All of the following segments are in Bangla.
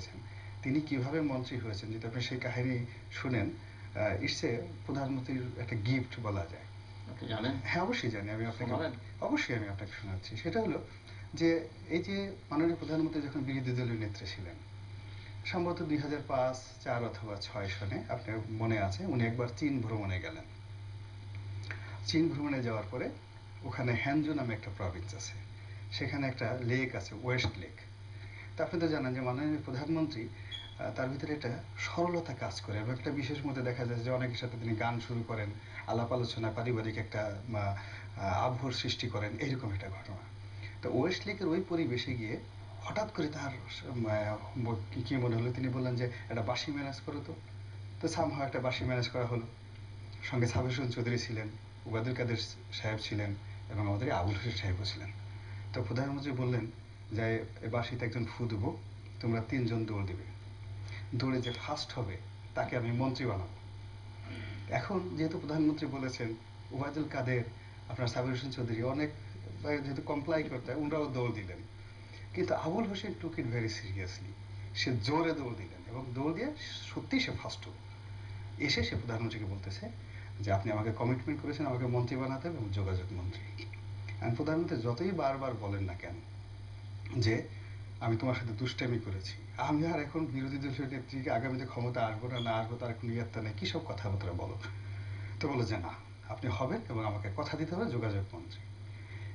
গিয়েছেন তিনি কীভাবে মন্ত্রী হয়েছেন যদি আপনি সেই কাহিনী শুনেন ইটস এ প্রধানমন্ত্রীর একটা গিফট বলা যায়। আপনি জানেন? হ্যাঁ অবশ্যই জানি আমি আপনাকে অবশ্যই আমি আপনাকে শোনাচ্ছি। সেটা হলো যে এই যে মাননীয় প্রধানমন্ত্রী যখন বিরোধী দলীয় নেত্রী ছিলেন সম্ভবত দুই হাজার পাঁচ চার অথবা ছয় সনে আপনার মনে আছে উনি একবার চীন ভ্রমণে গেলেন। চীন ভ্রমণে যাওয়ার পরে ওখানে হ্যানজো নামে একটা প্রভিন্স আছে। সেখানে একটা লেক আছে ওয়েস্ট লেক আপনি তো জানেন যে মাননীয় প্রধানমন্ত্রী তার ভিতরে একটা সরলতা কাজ করে এবং একটা বিশেষ মধ্যে দেখা যায় যে অনেকের সাথে তিনি গান শুরু করেন, আলাপ আলোচনা, পারিবারিক একটা আবহর সৃষ্টি করেন এইরকম একটা ঘটনা। তো ওয়েস্ট লেকের ওই পরিবেশে গিয়ে হঠাৎ করে তার কি- মনে হলো? তিনি বললেন যে, একটা বাসি ম্যানেজ করো তো। তো সামহাও একটা বাসি ম্যানেজ করা হলো। সঙ্গে সাবির চৌধুরী ছিলেন উবাদুল কাদের সাহেব ছিলেন এবং আমাদের আবুল হোসেন সাহেবও ছিলেন। তো প্রধানমন্ত্রী বললেন যে এ বাসিতে একজন ফু দেবো তোমরা তিনজন দৌড় দিবে। দৌড়ে যে ফার্স্ট হবে, তাকে আমি মন্ত্রী বানাবো। এখন যেহেতু প্রধানমন্ত্রী বলেছেন উবায়দুল কাদের, আপনার সাবির হোসেন চৌধুরী, অনেক যেহেতু কমপ্লাই করতে ওনারাও দৌড় দিলেন। কিন্তু Abul Hossain took it very seriously সে জোরে দৌড় দিলেন এবং দৌড় দিয়ে সত্যি সে ফার্স্ট হলো। এসে সে প্রধানমন্ত্রীকে বলতেছে যে, আপনি আমাকে কমিটমেন্ট করেছেন, আমাকে মন্ত্রী বানাতে এবং যোগাযোগ মন্ত্রী। প্রধানমন্ত্রী যতই বারবার বলেন না কেন যে আমি তোমার সাথে দুষ্টামি করেছি। আমি আর এখন বিরোধী দলীয় নেত্রীকে আগামীতে ক্ষমতা আসব না না আসব তার কোনো ইয়াত্তা নেই। কী সব কথাবার্তা বলো? তো বলো যে না, আপনি হবেন এবং আমাকে কথা দিতে হবে যোগাযোগ মন্ত্রী।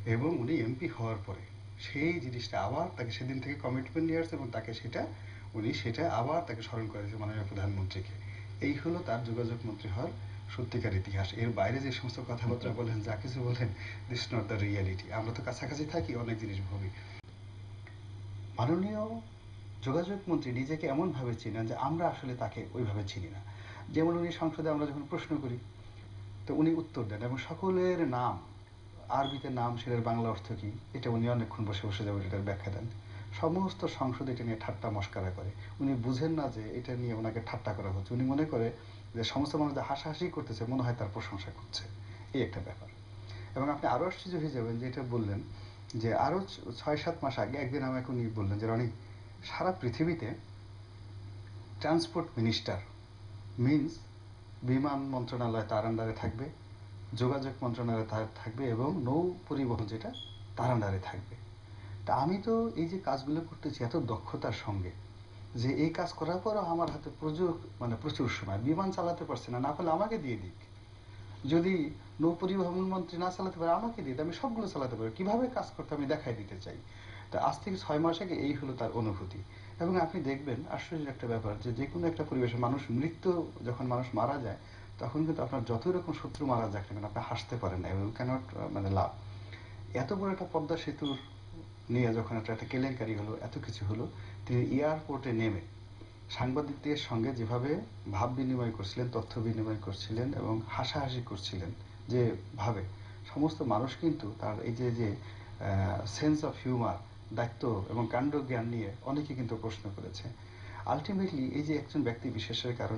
এবং উনি এমপি হওয়ার পরে সেই জিনিসটা আবার তাকে সেদিন থেকে কমিটমেন্ট নিয়ে আসছে এবং তাকে সেটা, উনি সেটা আবার তাকে স্মরণ করেছে মাননীয় প্রধানমন্ত্রীকে। এই হলো তার যোগাযোগ মন্ত্রী হওয়ার সত্যিকার ইতিহাস। এর বাইরে যে সমস্ত কথাবার্তা বলেন, যা কিছু বলেন দিস নট দ্য রিয়ালিটি আমরা তো কাছাকাছি থাকি অনেক জিনিস ভাবি মাননীয় যোগাযোগ মন্ত্রী নিজেকে এমনভাবে চিনেন যে আমরা আসলে তাকে ওইভাবে চিনি না। যেমন উনি সংসদে আমরা যখন প্রশ্ন করি, তো উনি উত্তর দেন এবং সকলের নাম, আরবিতে নাম সেটার বাংলা অর্থ কি, এটা উনি অনেকক্ষণ বসে বসে যাবেন এটার ব্যাখ্যা দেন। সমস্ত সংসদ এটা নিয়ে ঠাট্টা মস্কারা করে। উনি বুঝেন না যে এটা নিয়ে ওনাকে ঠাট্টা করা হচ্ছে। উনি মনে করে যে সমস্ত মানুষ যে হাসাহাসি করতেছে, মনে হয় তার প্রশংসা করছে। এই একটা ব্যাপার। এবং আপনি আরও আশ্চর্য হয়ে যাবেন যে এটা বললেন যে আরও ছয়, সাত মাস আগে একদিন আমাকে উনি বললেন যে, রনি, সারা পৃথিবীতে ট্রান্সপোর্ট মিনিস্টার মিন্স বিমান মন্ত্রণালয় তার আন্ডারে থাকবে, যোগাযোগ মন্ত্রণালয় তার থাকবে এবং নৌ পরিবহন যেটা তার আন্ডারে থাকবে। তা আমি তো এই যে কাজগুলো করতেছি এত দক্ষতার সঙ্গে, যে এই কাজ করার পরও আমার হাতে প্রচুর মানে প্রচুর সময়, বিমান চালাতে পারছে না না পারলে আমাকে দিয়ে দিক। যদি নৌ পরিবহন মন্ত্রী না চালাতে পারে, আমাকে দিয়ে আমি সবগুলো চালাতে পারি কীভাবে কাজ করতে আমি দেখাই দিতে চাই। তা আজ থেকে ছয় মাস আগে এই হলো তার অনুভূতি। এবং আপনি দেখবেন, আশ্চর্যের একটা ব্যাপার যে যে কোনো একটা পরিবেশে মানুষ মৃত্যু যখন মানুষ মারা যায়, তখন কিন্তু আপনার যতই রকম শত্রু মারা যাক না কেন, আপনি হাসতে পারেন না এবং ক্যানট মানে লাভ। এত বড় একটা পদ্মা সেতুর নিয়ে যখন একটা একটা কেলেঙ্কারি হলো, এত কিছু হলো, তিনি এয়ারপোর্টে নেমে সাংবাদিকদের সঙ্গে যেভাবে ভাব বিনিময় করছিলেন, তথ্য বিনিময় করছিলেন এবং হাসাহাসি করছিলেন, যে ভাবে সমস্ত মানুষ কিন্তু তার এই যে যে সেন্স অফ হিউমার দায়িত্ব এবং কাণ্ড জ্ঞান নিয়ে অনেকে কিন্তু প্রশ্ন করেছে। আলটিমেটলি এই যে একজন ব্যক্তি বিশেষের কারণে